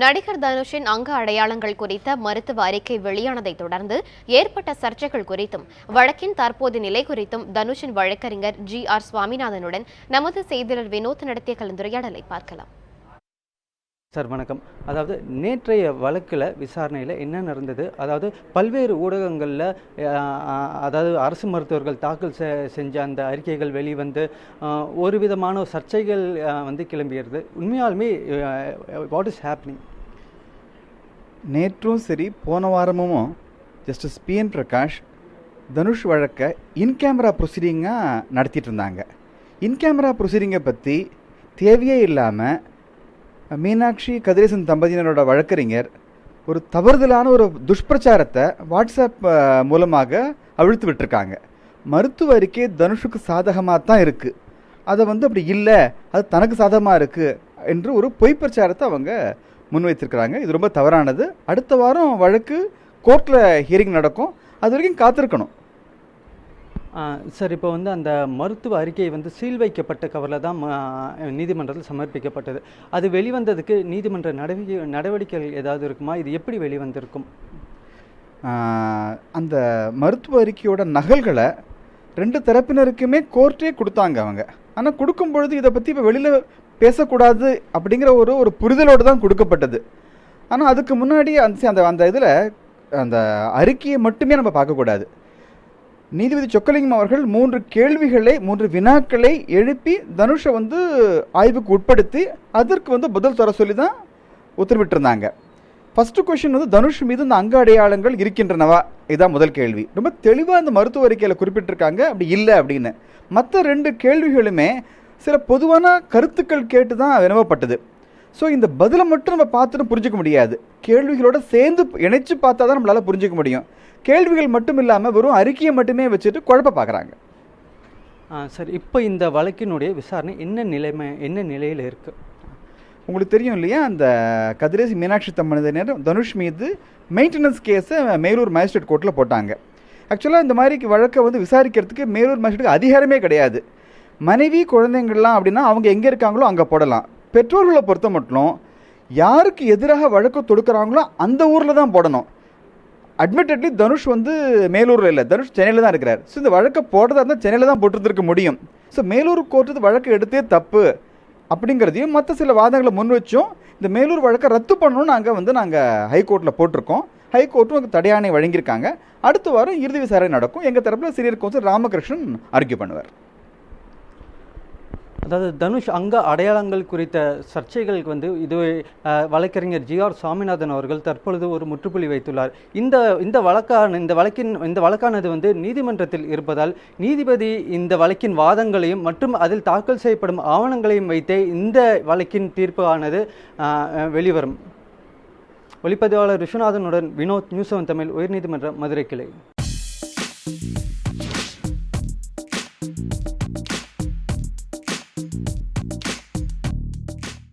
நடிகர் தனுஷின் அங்க அடையாளங்கள் குறித்த மருத்துவ அறிக்கை வெளியானதை தொடர்ந்து ஏற்பட்ட சர்ச்சைகள் குறித்தும் வழக்கின் தற்போது நிலை குறித்தும் தனுஷின் வழக்கறிஞர் ஜி ஆர் சுவாமிநாதனுடன் நமது செய்தியாளர் வினோத் நடத்திய கலந்துரையாடலை பார்க்கலாம். சார் வணக்கம். அதாவது நேற்றைய வழக்கில் விசாரணையில் என்ன நடந்தது? அதாவது பல்வேறு ஊடகங்களில் அதாவது அரசு மருத்துவர்கள் தாக்கல் செ செஞ்ச அந்த அறிக்கைகள் வெளிவந்து ஒரு விதமான சர்ச்சைகள் வந்து கிளம்பியது. உண்மையாலுமே வாட் இஸ் ஹேப்னிங் நேற்றும் சரி போன வாரமும் ஜஸ்டிஸ் பிஎன் பிரகாஷ் தனுஷ் வழக்கை இன் கேமரா ப்ரொசீடிங்காக நடத்திட்டு இருந்தாங்க. இன் கேமரா ப்ரொசீடிங்கை பற்றி தேவையே இல்லாமல் மீனாட்சி கதிரேசன் தம்பதியினரோட வழக்கறிஞர் ஒரு தவறுதலான ஒரு துஷ்பிரச்சாரத்தை வாட்ஸ்அப் மூலமாக அவிழ்த்து விட்டுருக்காங்க. மருத்துவ அறிக்கை தனுஷுக்கு சாதகமாக தான் இருக்குது அதை வந்து அப்படி இல்லை அது தனக்கு சாதகமாக இருக்குது என்று ஒரு பொய் பிரச்சாரத்தை அவங்க முன்வைத்திருக்கிறாங்க. இது ரொம்ப தவறானது. அடுத்த வாரம் வழக்கு கோர்ட்டில் ஹியரிங் நடக்கும். அது வரைக்கும் காத்திருக்கணும். சார் இப்போ வந்து அந்த மருத்துவ அறிக்கை வந்து சீல் வைக்கப்பட்ட கவரில் தான் நீதிமன்றத்தில் சமர்ப்பிக்கப்பட்டது. அது வெளிவந்ததுக்கு நீதிமன்ற நடவடிக்கை நடவடிக்கைகள் ஏதாவது இருக்குமா? இது எப்படி வெளிவந்திருக்கும்? அந்த மருத்துவ அறிக்கையோட நகல்களை ரெண்டு தரப்பினருக்குமே கோர்ட்டே கொடுத்தாங்க அவங்க. ஆனால் கொடுக்கும் பொழுது இதை பற்றி இப்போ வெளியில் பேசக்கூடாது அப்படிங்கிற ஒரு ஒரு புரிதலோடு தான் கொடுக்கப்பட்டது. ஆனால் அதுக்கு முன்னாடி அந்த அந்த அந்த இதில் அந்த அறிக்கையை மட்டுமே நம்ம பார்க்கக்கூடாது. நீதிபதி சொக்கலிங்கம் அவர்கள் மூன்று கேள்விகளை மூன்று வினாக்களை எழுப்பி தனுஷை வந்து ஆய்வுக்கு உட்படுத்தி அதற்கு வந்து பதில் தர சொல்லி தான் உத்தரவிட்டிருந்தாங்க. ஃபஸ்ட்டு கொஷின் வந்து தனுஷ் மீது இந்த அங்க அடையாளங்கள் இருக்கின்றனவா? இதுதான் முதல் கேள்வி. ரொம்ப தெளிவாக இந்த மருத்துவ அறிக்கையில் குறிப்பிட்டிருக்காங்க. அப்படி இல்லை அப்படின்னு. மற்ற ரெண்டு கேள்விகளுமே சில பொதுவான கருத்துக்கள் கேட்டு தான் வினவப்பட்டது. ஸோ இந்த பதிலை மட்டும் நம்ம பார்த்துட்டு புரிஞ்சுக்க முடியாது. கேள்விகளோட சேர்ந்து இணைச்சு பார்த்தா தான் நம்மளால் புரிஞ்சுக்க முடியும். கேள்விகள் மட்டும் இல்லாமல் வெறும் அறிக்கையை மட்டுமே வச்சுட்டு குழப்ப பார்க்குறாங்க. சார். இப்போ இந்த வழக்கினுடைய விசாரணை என்ன நிலைமை என்ன நிலையில் இருக்குது உங்களுக்கு தெரியும் இல்லையா? அந்த கதிரேசி மீனாட்சி தம்பதியினர் தனுஷ் மீது மெயின்டெனன்ஸ் கேஸை மேலூர் மேஜிஸ்ட்ரேட் கோர்ட்டில் போட்டாங்க. ஆக்சுவலாக இந்த மாதிரி வழக்கை வந்து விசாரிக்கிறதுக்கு மேலூர் மேஜிஸ்ட்ரேட்டுக்கு அதிகாரமே கிடையாது. மனைவி குழந்தைங்கள்லாம் அப்படின்னா அவங்க எங்கே இருக்காங்களோ அங்கே போடலாம். பெற்றோர்களை பொறுத்த மட்டும் யாருக்கு எதிராக வழக்கு தொடுக்கிறாங்களோ அந்த ஊரில் தான் போடணும். அட்மிட்டட்லி தனுஷ் வந்து மேலூரில் இல்லை. தனுஷ் சென்னையில் தான் இருக்கிறார். ஸோ இந்த வழக்கை போடுறதா இருந்தால் சென்னையில் தான் போட்டுருந்துருக்க முடியும். ஸோ மேலூர் கோர்ட்டு வழக்கு எடுத்தே தப்பு அப்படிங்கிறதையும் மற்ற சில வாதங்களை முன் வச்சும் இந்த மேலூர் வழக்கை ரத்து பண்ணணும்னு நாங்கள் வந்து நாங்கள் ஹைகோர்ட்டில் போட்டிருக்கோம். ஹைகோர்ட்டும் அதுக்கு தடையாணை வழங்கியிருக்காங்க. அடுத்த வாரம் இறுதி விசாரணை நடக்கும். எங்கள் தரப்பில் சீனியர் கவுன்சில் ராமகிருஷ்ணன் ஆர்கியூ பண்ணுவார். அதாவது தனுஷ் அங்க அடையாளங்கள் குறித்த சர்ச்சைகளுக்கு வந்து இது வழக்கறிஞர் ஜி ஆர் சுவாமிநாதன் அவர்கள் தற்பொழுது ஒரு முற்றுப்புள்ளி வைத்துள்ளார். இந்த இந்த வழக்கான இந்த வழக்கின் இந்த வழக்கானது வந்து நீதிமன்றத்தில் இருப்பதால் நீதிபதி இந்த வழக்கின் வாதங்களையும் மற்றும் அதில் தாக்கல் செய்யப்படும் ஆவணங்களையும் வைத்தே இந்த வழக்கின் தீர்ப்பு ஆனது வெளிவரும். ஒளிப்பதிவாளர் விஸ்வநாதனுடன் வினோத் நியூஸ் செவன் தமிழ் உயர்நீதிமன்ற மதுரை கிளை.